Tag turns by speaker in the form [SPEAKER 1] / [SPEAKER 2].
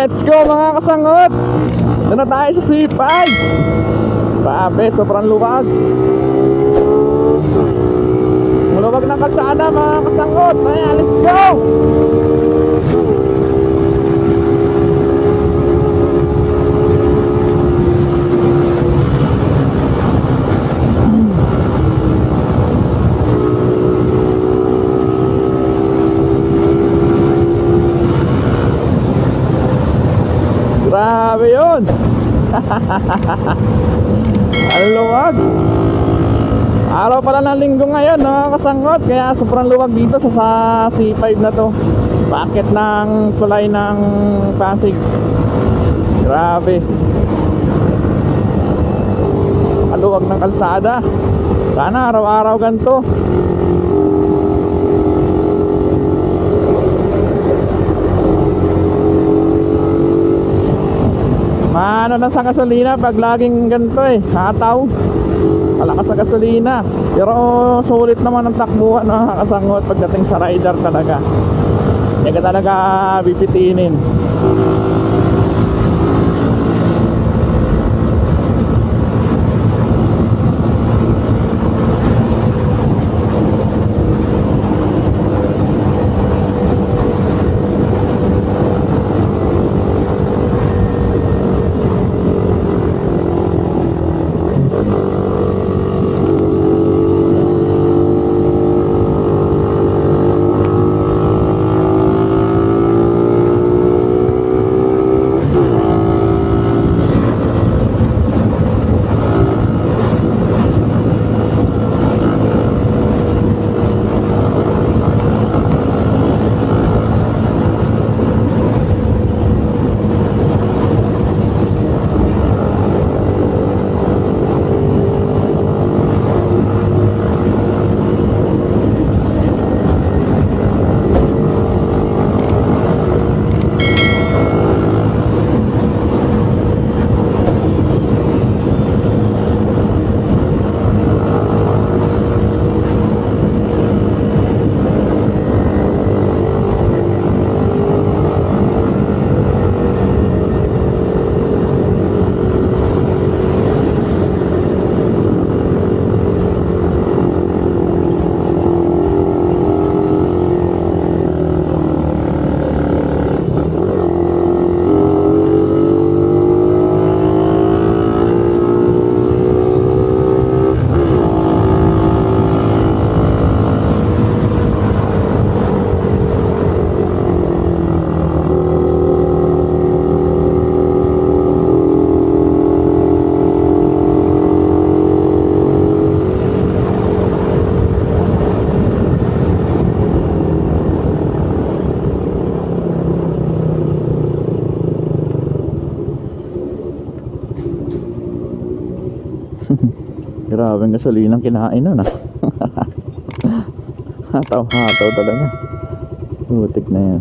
[SPEAKER 1] Let's go mga kasangot! Doon na tayo sa C5! Pabe, sobrang luwag. Maluwag ng kalsada mga kasangot. Ayan, let's go! Grabe yun! Ang luwag! Araw pala ng linggo ngayon, mga kasangot. Kaya sobrang luwag dito sa, sa C5 na to. Bakit ng tulay ng Pasig. Grabe. Ang luwag ng kalsada. Sana araw-araw ganito. Maano na sa gasolina pag laging ganito eh, hataw. Malakas sa gasolina. Pero sulit naman ang takbuhan ng kasangot pagdating sa rider talaga. Hindi ka talaga bibitinin. Grabe ang gasolina ang kinain nun ah. hataw, hataw talaga. Butik na yan.